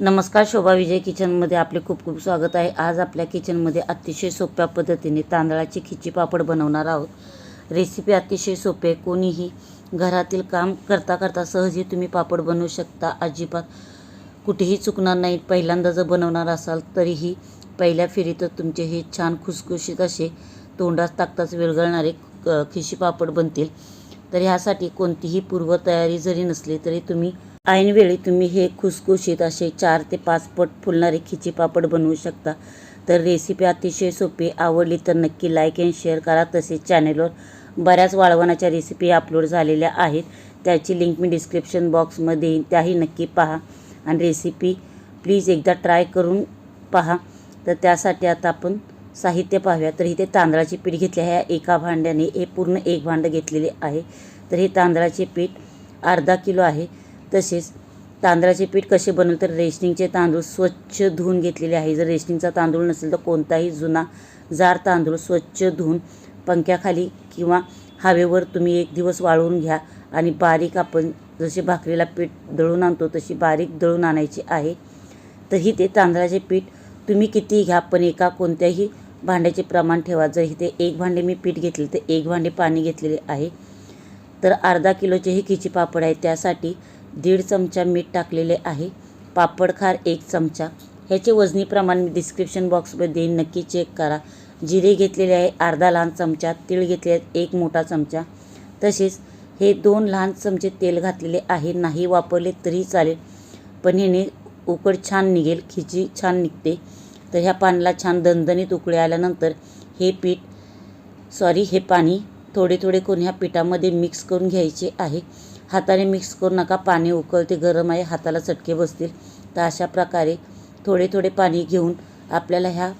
नमस्कार शोभा विजय किचनमध्ये आपले खूप खूप स्वागत आहे. आज आपल्या किचनमध्ये अतिशय सोप्या पद्धतीने तांदळाची खिची पापड बनवणार आहोत. रेसिपी अतिशय सोपी आहे. कोणीही घरातील काम करता करता सहजही तुम्ही पापड बनवू शकता. अजिबात कुठेही चुकणार नाहीत पहिल्यांदा जर बनवणार असाल तरीही पहिल्या फेरीतच तुमचे हे छान खुसखुशीत असे तोंडात टाकताच विरघळणारे क- खिशी पापड बनतील. तर ह्यासाठी कोणतीही पूर्वतयारी जरी नसली तरी तुम्ही ऐनवेळी तुम्ही हे खुसखुशीत असे चार ते पाच पट फुलणारे खिची पापड बनवू शकता. तर रेसिपी अतिशय सोपी आवडली तर नक्की लाईक अँड शेअर करा. तसेच चॅनेलवर बऱ्याच वाळवणाच्या रेसिपी अपलोड झालेल्या आहेत. त्याची लिंक मी डिस्क्रिप्शन बॉक्समध्ये त्याही नक्की पहा. आणि रेसिपी प्लीज एकदा ट्राय करून पहा. तर त्यासाठी आता आपण साहित्य पाहूया. तर इथे तांदळाचे पीठ घेतले आहे. एका भांड्याने हे पूर्ण एक भांडं घेतलेले आहे. तर हे तांदळाचे पीठ अर्धा किलो आहे. तसेच तांदळाचे पीठ कसे बनवलं तर रेशनिंगचे तांदूळ स्वच्छ धुवून घेतलेले आहे. जर रेशनिंगचा तांदूळ नसेल तर कोणताही जुना जार तांदूळ स्वच्छ धुवून पंख्याखाली किंवा हवेवर तुम्ही एक दिवस वाळवून घ्या आणि बारीक आपण जसे भाकरीला पीठ दळून आणतो तशी बारीक दळून आणायची आहे. तरी ते तांदळाचे पीठ तुम्ही किती घ्या पण एका कोणत्याही भांड्याचे प्रमाण ठेवा. जर इथे एक भांडे मी पीठ घेतले तर एक भांडे पाणी घेतलेले आहे. तर अर्धा किलोचे हे खिची पापड आहे. त्यासाठी दीड चमचा मीठ टाकलेले आहे. पापड खार एक चमचा. ह्याचे वजनी प्रमाण मी डिस्क्रिप्शन बॉक्समध्ये नक्की चेक करा. जिरे घेतलेले आहे अर्धा लहान चमचा तीळ घेतले आहेत एक मोठा चमचा. तसेच हे दोन लहान चमचे तेल घातलेले आहे नाही वापरले तरी चालेल. पण ह्याने उकड छान निघेल खिची छान निघते. तर ह्या पानाला छान दणदणीत उकळे आल्यानंतर हे पीठ सॉरी हे पाणी थोडे थोडे करून ह्या पिठामध्ये मिक्स करून घ्यायचे आहे. हाताने मिक्स करू नका पाणी उकळते गरम आहे हाताला चटके बसतील. तर अशा प्रकारे थोडे थोडे पाणी घेऊन आपल्याला ह्या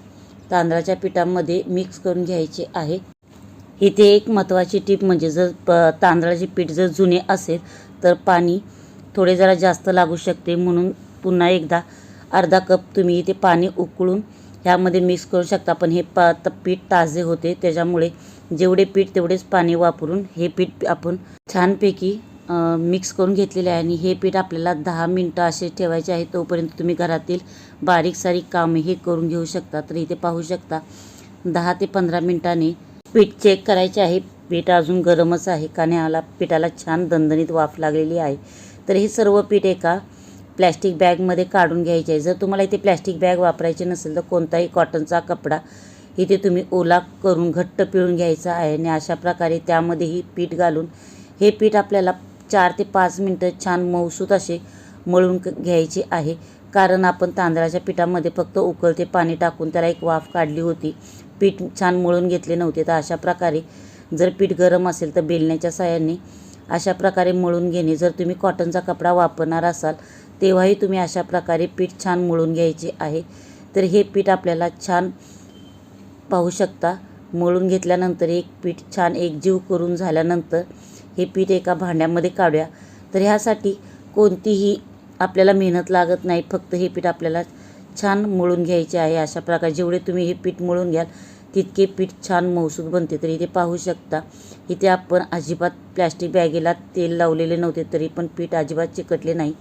तांदळाच्या पिठामध्ये मिक्स करून घ्यायचे आहे. इथे एक महत्त्वाची टीप म्हणजे जर प तांदळाचे पीठ जर जुने असेल तर पाणी थोडे जरा जास्त लागू शकते. म्हणून पुन्हा एकदा अर्धा कप तुम्ही इथे पाणी उकळून ह्यामध्ये मिक्स करू शकता. पण हे पा त पीठ ताजे होते. त्याच्यामुळे जेवढे पीठ तेवढेच पाणी वापरून हे पीठ आपण छानपैकी मिक्स करून घेतलेले आहे. आणि हे पीठ आपल्याला दहा मिनटं असे ठेवायचे आहे. तोपर्यंत तुम्ही घरातील बारीक सारीक कामे हे करून घेऊ शकता. तर इथे पाहू शकता दहा ते पंधरा मिनटांनी पीठ चेक करायचे आहे. पीठ अजून गरमच आहे. कारण ह्याला पिठाला छान दणदणीत वाफ लागलेली आहे. तर हे सर्व पीठ एका प्लॅस्टिक बॅगमध्ये काढून घ्यायचे आहे. जर तुम्हाला इथे प्लॅस्टिक बॅग वापरायची नसेल तर कोणताही कॉटनचा कपडा इथे तुम्ही ओला करून घट्ट पिळून घ्यायचा आहे. आणि अशा प्रकारे त्यामध्येही पीठ घालून हे पीठ आपल्याला चार ते पाच मिनटं छान मऊसूत असे मळून क- घ्यायचे आहे. कारण आपण तांदळाच्या पिठामध्ये फक्त उकळते पाणी टाकून त्याला एक वाफ काढली होती. पीठ छान मळून घेतले नव्हते. तर अशा प्रकारे जर पीठ गरम असेल तर बेलण्याच्या साह्याने अशा प्रकारे मळून घेणे. जर तुम्ही कॉटनचा कपडा वापरणार असाल तेव्हाही तुम्ही अशा प्रकारे पीठ छान मळून घ्यायचे आहे. तर हे पीठ आपल्याला छान पाहू शकता. मळून घेतल्यानंतर एक पीठ छान एकजीव करून झाल्यानंतर हे पीठ एका भांड्यामध्ये काढूया. तर ह्यासाठी कोणतीही आपल्याला मेहनत लागत नाही फक्त हे पीठ आपल्याला छान मळून घ्यायचे आहे. अशा प्रकारे जेवढे तुम्ही हे पीठ मळून घ्याल तितके पीठ छान मौसूद बनते. तर इथे पाहू शकता इथे आपण अजिबात प्लॅस्टिक बॅगेला तेल लावलेले नव्हते तरी पण पीठ अजिबात चिकटले नाही.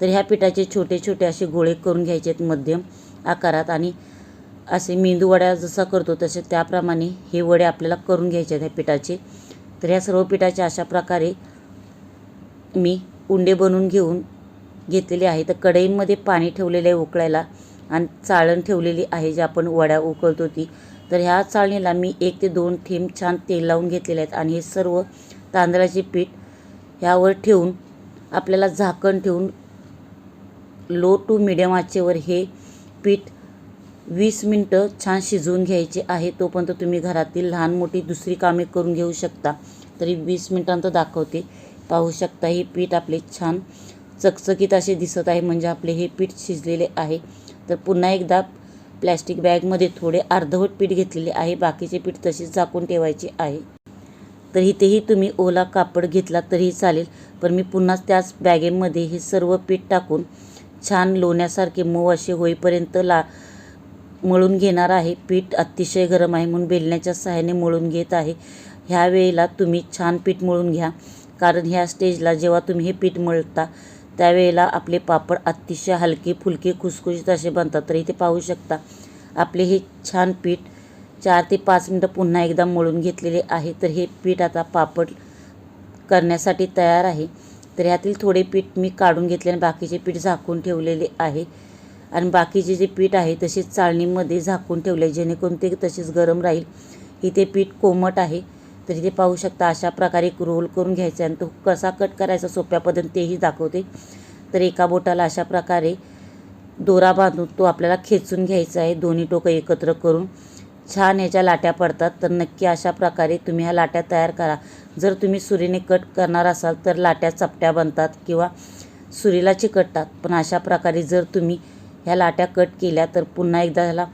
तर ह्या पिठाचे छोटे छोटे असे गोळे करून घ्यायचे आहेत मध्यम आकारात आणि असे मेंदू वड्या जसा करतो तसे त्याप्रमाणे हे वडे आपल्याला करून घ्यायचे आहेत ह्या पिठाचे. तर ह्या सर्व पिठाच्या अशा प्रकारे मी उंडे बनवून घेऊन घेतलेले आहे. तर कढईमध्ये पाणी ठेवलेलं आहे उकळायला आणि चाळण ठेवलेली आहे जे आपण वड्या उकळतो ती. तर ह्या चाळणीला मी एक ते दोन थेंब छान तेल लावून घेतलेले आहेत आणि हे सर्व तांदळाचे पीठ ह्यावर ठेवून आपल्याला झाकण ठेवून लो टू मिडियम आचेवर हे पीठ वीस मिनटं छान शिजवून घ्यायचे आहे तोपर्यंत तुम्ही घरातील लहान मोठी दुसरी कामे करून घेऊ शकता. तरी वीस मिनटांत दाखवते. पाहू शकता हे पीठ आपले छान चकचकीत असे दिसत आहे म्हणजे आपले हे पीठ शिजलेले आहे. तर पुन्हा एकदा प्लॅस्टिक बॅगमध्ये थोडे अर्धवट पीठ घेतलेले आहे बाकीचे पीठ तसेच झाकून ठेवायचे आहे. तर इथेही तुम्ही ओला कापड घेतला तरीही चालेल पण मी पुन्हा त्याच बॅगेमध्ये हे सर्व पीठ टाकून छान लोण्यासारखे मऊ असे होईपर्यंत ला मळून घेणार आहे. पीठ अतिशय गरम आहे म्हणून बेलण्याच्या सहाय्याने मळून घेत आहे. ह्या वेळेला तुम्ही छान पीठ मळून घ्या. कारण ह्या स्टेजला जेव्हा तुम्ही हे पीठ मळता त्यावेळेला आपले पापड अतिशय हलके फुलके खुसखुशीत असे बनतात. तर इथे पाहू शकता आपले हे छान पीठ चार ते पाच मिनटं पुन्हा एकदा मळून घेतलेले आहे. तर हे पीठ आता पापड करण्यासाठी तयार आहे. तर ह्यातील थोडे पीठ मी काढून घेतले आणि बाकीचे पीठ झाकून ठेवलेले आहे. आणि बाकीचे जे पीठ आहे तसेच चाळणीमध्ये झाकून ठेवले जेणेकरून ते तसेच गरम राहील. इथे पीठ कोमट आहे. तर इथे पाहू शकता अशा प्रकारे एक रोल करून घ्यायचा आणि तो कसा कट करायचा सोप्या पद्धतीने तेही दाखवते. तर एका बोटाला अशा प्रकारे दोरा बांधून तो आपल्याला खेचून घ्यायचा आहे. दोन्ही टोकं एकत्र करून छान ह्याच्या लाट्या पडतात. तर नक्की अशा प्रकारे तुम्ही ह्या लाट्या तयार करा. जर तुम्ही सुरीने कट करणार असाल तर लाट्या चपट्या बनतात किंवा सुरीला चिकटतात. पण अशा प्रकारे जर तुम्ही ह्या लाट्या कट केल्या तर पुन्हा एकदा ह्याला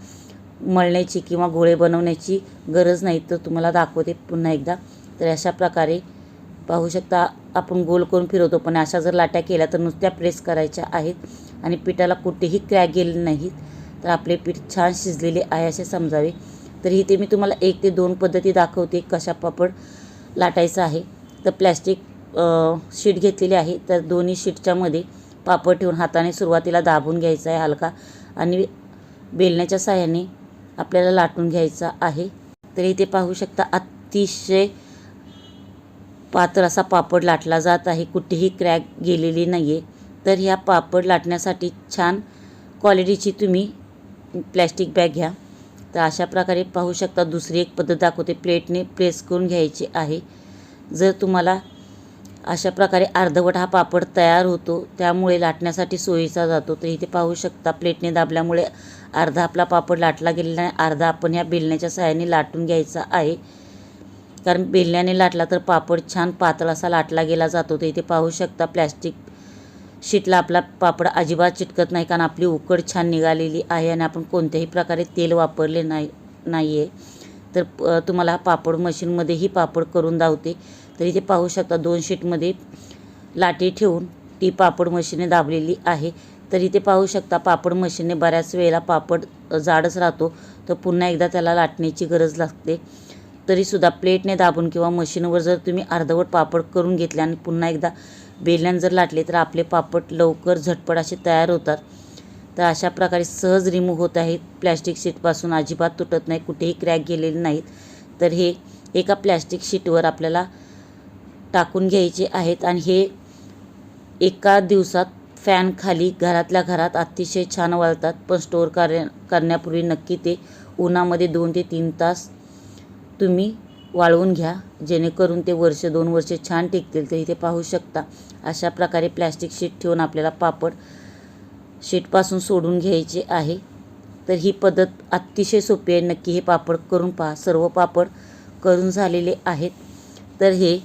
मळण्याची किंवा गोळे बनवण्याची गरज नाही तर तुम्हाला दाखवते पुन्हा एकदा. तर अशा प्रकारे पाहू शकता आपण गोल करून फिरवतो पण अशा जर लाट्या केल्या तर नुसत्या प्रेस करायच्या आहेत आणि पिठाला कुठेही क्रॅक गेले नाहीत. तर आपले पीठ छान शिजलेले आहे असे समजावे. तर इथे मी तुम्हाला एक ते दोन पद्धती दाखवते कशा पापड लाटायचं आहे. तर प्लॅस्टिक शीट घेतलेली आहे. तर दोन्ही शीटच्यामध्ये पापड ठेवून हाताने सुरुवातीला दाबून घ्यायचा आहे हलका आणि बेलण्याच्या साह्याने आपल्याला लाटून घ्यायचा आहे. तर इथे पाहू शकता अतिशय पातळ असा पापड लाटला जात आहे. कुठेही क्रॅक गेलेली नाही आहे तर ह्या पापड लाटण्यासाठी छान क्वालिटीची तुम्ही प्लॅस्टिक बॅग घ्या. तर अशा प्रकारे पाहू शकता दुसरी एक पद्धत दाखवते. प्लेटने प्रेस करून घ्यायची आहे. जर तुम्हाला अशा प्रकारे अर्धवट हा पापड तयार होतो. त्यामुळे लाटण्यासाठी सोयीचा जातो. तर इथे पाहू शकता प्लेटने दाबल्यामुळे अर्धा आपला पापड लाटला गेलेला आहे. अर्धा आपण ह्या बेलण्याच्या सहाय्याने लाटून घ्यायचा आहे. कारण बेलण्याने लाटला तर पापड छान पातळ असा लाटला गेला जातो. तर इथे पाहू शकता प्लॅस्टिक शीटला आपला पापड अजिबात चिटकत नाही कारण आपली उकड छान निघालेली आहे आणि आपण कोणत्याही प्रकारे तेल वापरले नाही नाही आहे तर तुम्हाला पापड मशीनमध्येही पापड करून दावते. तर इथे पाहू शकता दोन शीटमध्ये लाटी ठेवून ती पापड मशीने दाबलेली आहे. तर इथे पाहू शकता पापड मशीनने बऱ्याच वेळेला पापड जाडच राहतो. तर पुन्हा एकदा त्याला लाटण्याची गरज लागते. तरीसुद्धा प्लेटने दाबून किंवा मशीनवर जर तुम्ही अर्धवट पापड करून घेतले आणि पुन्हा एकदा बेल्यान जर लाटले तर आपले पापड लवकर झटपट असे तयार होतात. तर अशा प्रकारे सहज रिमूव्ह होत आहेत प्लॅस्टिक शीटपासून अजिबात तुटत नाही. कुठेही क्रॅक गेलेले नाहीत. तर हे एका प्लॅस्टिक शीटवर आपल्याला टाकून घ्यायचे आहेत आणि हे एका दिवसात फॅन खाली घरातल्या घरात अतिशय छान वाळतात पण स्टोअर कार्य करण्यापूर्वी नक्की ते उन्हामध्ये दोन ते तीन तास तुम्ही वाळवून घ्या जेणेकरून ते वर्ष दोन वर्ष छान टिकतील. तर इथे पाहू शकता अशा प्रकारे प्लॅस्टिक शीट ठेवून आपल्याला पापड शीटपासून सोडून घ्यायचे आहे. तर ही पद्धत अतिशय सोपी आहे. नक्की हे पापड करून पहा. सर्व पापड करून झालेले आहेत. तर हे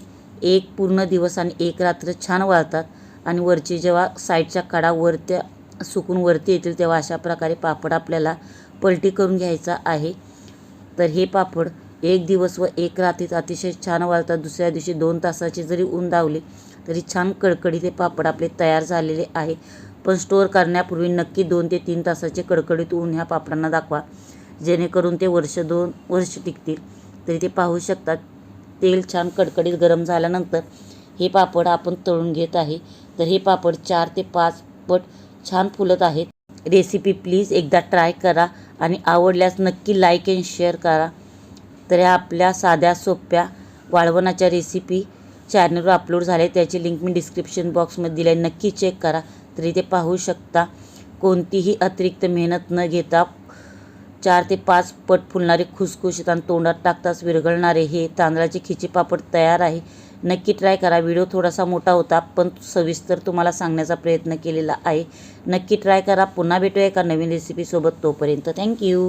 एक पूर्ण दिवस आणि एक रात्र छान वाळतात. आणि वरची जेव्हा साईडच्या कडा वरत्या सुकून वरती येतील तेव्हा अशा प्रकारे पापड आपल्याला पलटी करून घ्यायचा आहे. तर हे पापड एक दिवस व एक रात्रीत अतिशय छान वाळतात. दुसऱ्या दिवशी दोन तासाची जरी ऊन दावली तरी छान कडकडीत हे पापड आपले तयार झालेले आहे. पण स्टोअर करण्यापूर्वी नक्की दोन ते तीन तासाचे कडकडीत ऊन ह्या पापडांना दाखवा. जेणेकरून ते वर्ष दोन वर्ष टिकतील. तरी ते पाहू शकतात. तेल छान कडकडीत गरम झाल्यानंतर हे पापड आपण तळून घेत आहे. तर हे पापड चार ते पाच पट छान फुलत आहेत. रेसिपी प्लीज एकदा ट्राय करा आणि आवडल्यास नक्की लाईक अँड शेअर करा. तर ह्या आपल्या साध्या सोप्या वाळवणाच्या रेसिपी चॅनलवर अपलोड झाले. त्याची लिंक मी डिस्क्रिप्शन बॉक्समध्ये दिली आहे. नक्की चेक करा. तरी ते पाहू शकता. कोणतीही अतिरिक्त मेहनत न घेता चार ते पाच पट फुलणारे खुसखुशीत आणि तोंडात टाकताच विरघळणारे हे तांदळाचे खिची पापड तयार आहे. नक्की ट्राय करा. व्हिडिओ थोडासा मोठा होता पण सविस्तर तुम्हाला सांगण्याचा प्रयत्न केलेला आहे. नक्की ट्राय करा. पुन्हा भेटूया एका नवीन रेसिपीसोबत तोपर्यंत. थँक्यू